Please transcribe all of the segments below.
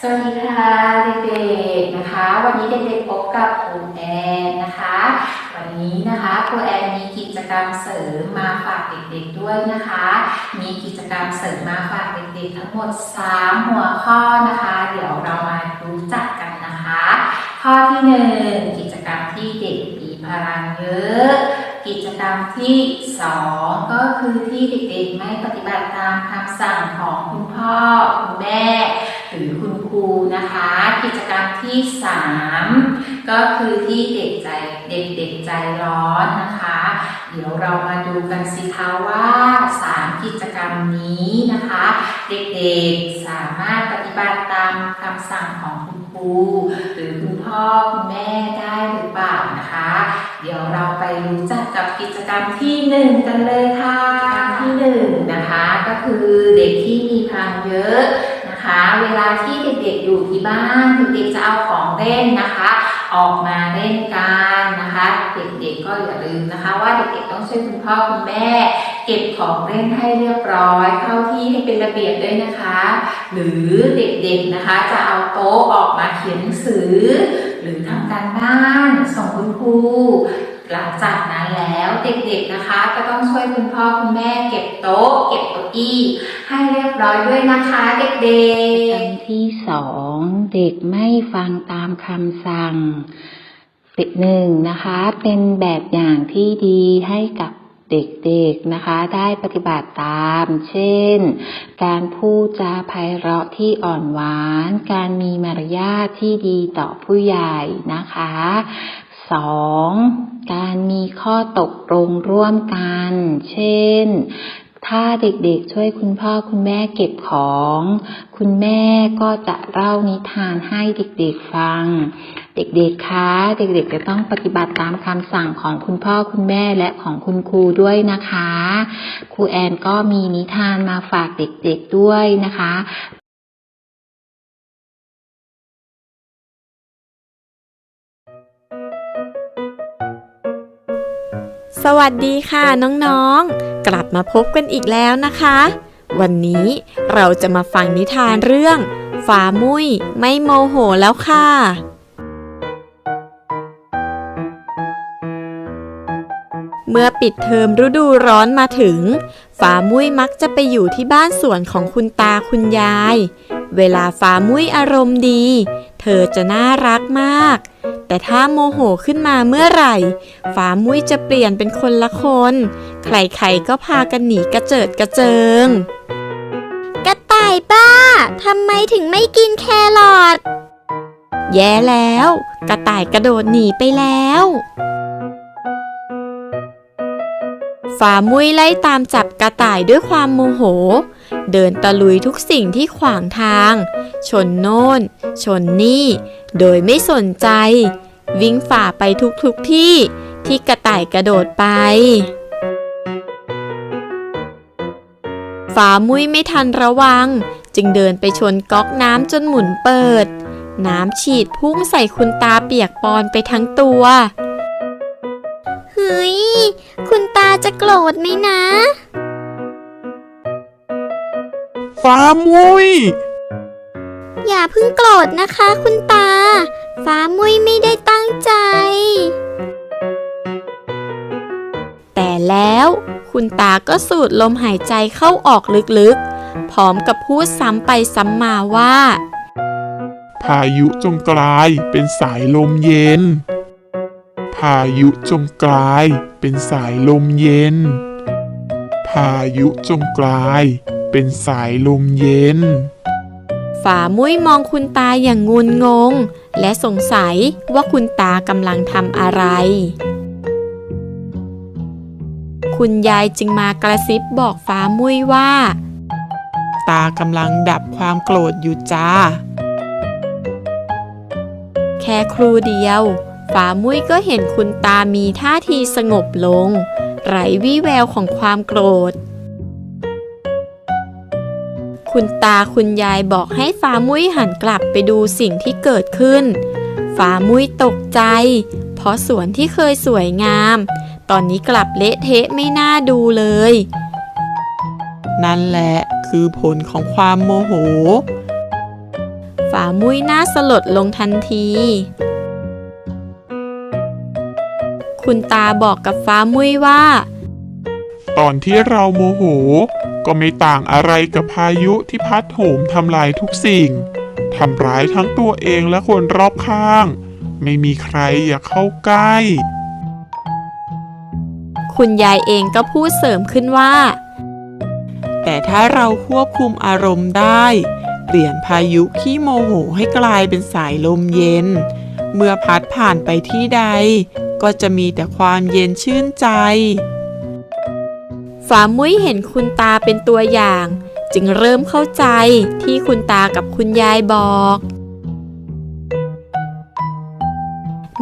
สวัสดีค่ะเด็กๆนะคะ วันนี้เด็กๆพบกับครูแอนนะคะ วันนี้นะคะครูแอนมีกิจกรรมเสริมมาฝากเด็กๆด้วยนะคะ มีกิจกรรมเสริมมาฝากเด็กๆทั้งหมด 3 หัวข้อนะคะ เดี๋ยวเรามารู้จักกันนะคะ ข้อที่หนึ่งกิจกรรมที่เด็กมีพลังเยอะกิจกรรมที่สองก็คือที่เด็กๆไม่ปฏิบัติตามคำสั่งของคุณพ่อคุณแม่ คุณนะคะ กิจกรรมที่สามก็คือที่เด็กใจเด็กๆใจร้อนนะคะ เดี๋ยวเรามาดูกันสิคะว่าสามกิจกรรมนี้นะคะ เด็กๆสามารถปฏิบัติตามคำสั่งของคุณครูหรือคุณพ่อคุณแม่ได้หรือเปล่านะคะ เดี๋ยวเราไปรู้จักกับกิจกรรมที่หนึ่งกันเลยค่ะที่หนึ่งนะคะ ก็คือเด็กที่มีพลังเยอะ นะคะ เวลาที่เด็กๆอยู่ที่บ้านเด็กๆจะเอาของเล่นนะคะ ออกมาเล่นกันนะคะ เด็กๆก็อย่าลืมนะคะ ว่าเด็กๆต้องช่วยคุณพ่อคุณแม่ เก็บของเล่นให้เรียบร้อย เข้าที่ให้เป็นระเบียบด้วยนะคะ หรือเด็กๆนะคะจะเอาโต๊ะออกมาเขียนหนังสือ หรือทำการบ้านส่งคุณครู หลังจากนั้นแล้วเด็กๆนะคะ ก็ต้องช่วยคุณพ่อคุณแม่เก็บโต๊ะ เก็บเก้าอี้ให้เรียบร้อยด้วยนะคะเด็กคำที่สองเด็กไม่ฟังตามคำสั่งปิดหนึ่งนะคะ เป็นแบบอย่างที่ดีให้กับเด็กๆนะคะ ได้ปฏิบัติตาม เช่น การพูดจาไพเราะที่อ่อนหวาน การมีมารยาทที่ดีต่อผู้ใหญ่นะคะสอง ข้อตกลงร่วมกัน เช่น ถ้าเด็กๆช่วยคุณพ่อคุณแม่เก็บของ คุณแม่ก็จะเล่านิทานให้เด็กๆฟัง เด็กๆ คะ เด็กๆ จะต้องปฏิบัติตามคำสั่งของคุณพ่อคุณแม่และของคุณครูด้วยนะคะ ครูแอนก็มีนิทานมาฝากเด็กๆด้วยนะคะ สวัสดีค่ะน้องๆ กลับมาพบกันอีกแล้วนะคะ วันนี้เราจะมาฟังนิทานเรื่องฟ้ามุ้ยไม่โมโหแล้วค่ะ เมื่อปิดเทอมฤดูร้อนมาถึงฟ้ามุ้ยมักจะไปอยู่ที่บ้านสวนของคุณตาคุณยาย เวลาฟ้ามุ้ยอารมณ์ดี เธอจะน่ารักมาก แต่ถ้าโมโหขึ้นมาเมื่อไหร่ฟ้ามุ้ยจะเปลี่ยนเป็นคนละคน ใครๆก็พากันหนีกระเจิดกระเจิง กระต่ายบ้าทำไมถึงไม่กินแครอทแย่แล้ว กระต่ายกระโดดหนีไปแล้วฟ้ามุ้ยไล่ตามจับกระต่ายด้วยความโมโห เดินตะลุยทุกสิ่งที่ขวางทาง ชนโน่น ชนนี่ โดยไม่สนใจ วิ่งฝ่าไปทุกๆทที่ที่กระต่ายกระโดดไปฟ้ามุ้ยไม่ทันระวัง จึงเดินไปชนก๊อกน้ำจนหมุนเปิด น้ำฉีดพุ่งใส่คุณตาเปียกปอนไปทั้งตัวเฮ้ย คุณตาจะโกรธไหมนะ ฟ้ามุ้ยอย่าเพิ่งโกรธนะคะ คุณตา ฟ้ามุ้ยไม่ได้ตั้งใจ แต่แล้วคุณตาก็สูดลมหายใจเข้าออกลึกๆ พร้อมกับพูดซ้ำไปซ้ำมาว่า พายุจงกลายเป็นสายลมเย็น พายุจงกลายเป็นสายลมเย็น พายุจงกลาย เป็นสายลมเย็น ฝามุ้ยมองคุณตาอย่างงุนงง และสงสัยว่าคุณตากำลังทำอะไร คุณยายจึงมากระซิบบอกฟ้ามุ้ยว่า ตากำลังดับความโกรธอยู่จ้า แค่ครูเดียวฟ้ามุ้ยก็เห็นคุณตามีท่าทีสงบลง ไร้วี่แววของความโกรธ คุณตาคุณยายบอกให้ฟ้ามุ้ยหันกลับไปดูสิ่งที่เกิดขึ้น ฟ้ามุ้ยตกใจ เพราะสวนที่เคยสวยงาม ตอนนี้กลับเละเทะไม่น่าดูเลย นั่นแหละคือผลของความโมโห ฝ่ามุ้ยหน้าสลดลงทันที คุณตาบอกกับฟ้ามุ้ยว่า ตอนที่เราโมโห ก็ไม่ต่างอะไรกับพายุที่พัดโหมทำลายทุกสิ่งทำร้ายทั้งตัวเองและคนรอบข้าง ไม่มีใครอยากเข้าใกล้ คุณยายเองก็พูดเสริมขึ้นว่า แต่ถ้าเราควบคุมอารมณ์ได้ เปลี่ยนพายุขี้โมโหให้กลายเป็นสายลมเย็น เมื่อพัดผ่านไปที่ใด ก็จะมีแต่ความเย็นชื่นใจ ฟ้ามุ้ยเห็นคุณตาเป็นตัวอย่าง จึงเริ่มเข้าใจที่คุณตากับคุณยายบอก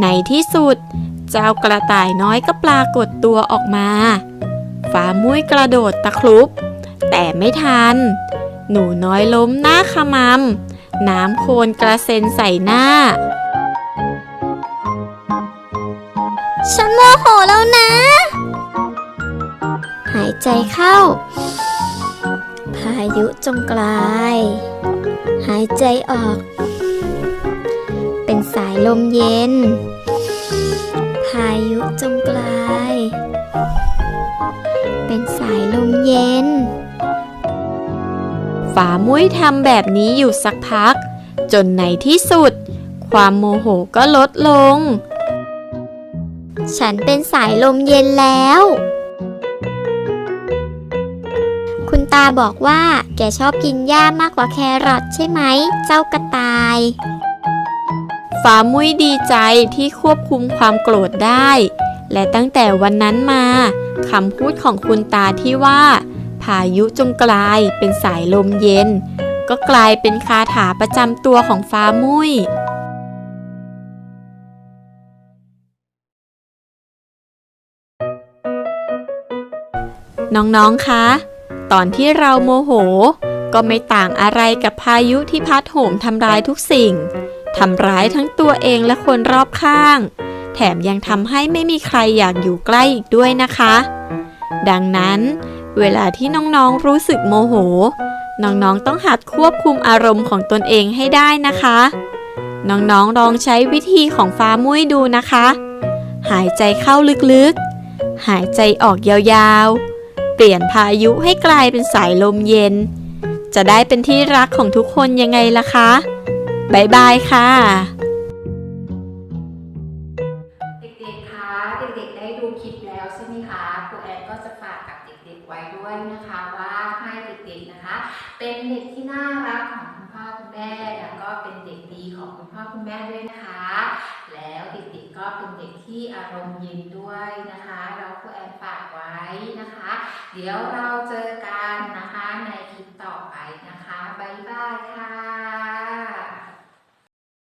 ในที่สุด เจ้ากระต่ายน้อยก็ปรากฏตัวออกมาฟ้ามุ้ยกระโดดตะครุบ แต่ไม่ทัน หนูน้อยล้มหน้าขมำน้ำโคลนกระเซ็นใส่หน้า ฉันโมโหแล้วนะายใจเข้า พายุจงกลาย หายใจออก เป็นสายลมเย็น พายุจงกลาย เป็นสายลมเย็นฟ้ามุ้ยทำแบบนี้อยู่สักพัก จนในที่สุด ความโมโหก็ลดลง ฉันเป็นสายลมเย็นแล้ว ตาบอกว่า แกชอบกินหญ้ามากกว่าแครอทใช่ไหม เจ้ากระต่าย ฟ้ามุ้ยดีใจที่ควบคุมความโกรธได้ และตั้งแต่วันนั้นมาคำพูดของคุณตาที่ว่า พายุจงกลายเป็นสายลมเย็น ก็กลายเป็นคาถาประจำตัวของฟ้ามุ้ยน้อง ๆ คะ ตอนที่เราโมโห ก็ไม่ต่างอะไรกับพายุที่พัดโหมทำร้ายทุกสิ่ง ทำร้ายทั้งตัวเองและคนรอบข้าง แถมยังทำให้ไม่มีใครอยากอยู่ใกล้อีกด้วยนะคะ ดังนั้น เวลาที่น้องๆรู้สึกโมโห น้องๆต้องหัดควบคุมอารมณ์ของตนเองให้ได้นะคะ น้องๆลองใช้วิธีของฟ้ามุ้ยดูนะคะ หายใจเข้าลึกๆ หายใจออกยาวๆ เปลี่ยนพายุให้กลายเป็นสายลมเย็น จะได้เป็นที่รักของทุกคนยังไงล่ะคะบายบายค่ะ เด็กๆ คะ เด็กๆ ได้ดูคลิปแล้วใช่ไหมคะครูแอนก็จะฝากกับเด็กๆ ไว้ด้วยนะคะว่าให้เด็กๆ นะคะ เป็นเด็กที่น่ารักของคุณพ่อคุณแม่แล้วก็เป็นเด็กดีของคุณพ่อคุณแม่ด้วยนะคะ แล้วเด็กๆ ก็เป็นเด็กที่อารมณ์เย็นด้วยนะคะ เราครูแอนฝากไว้นะคะ เดี๋ยวเราเจอกันนะ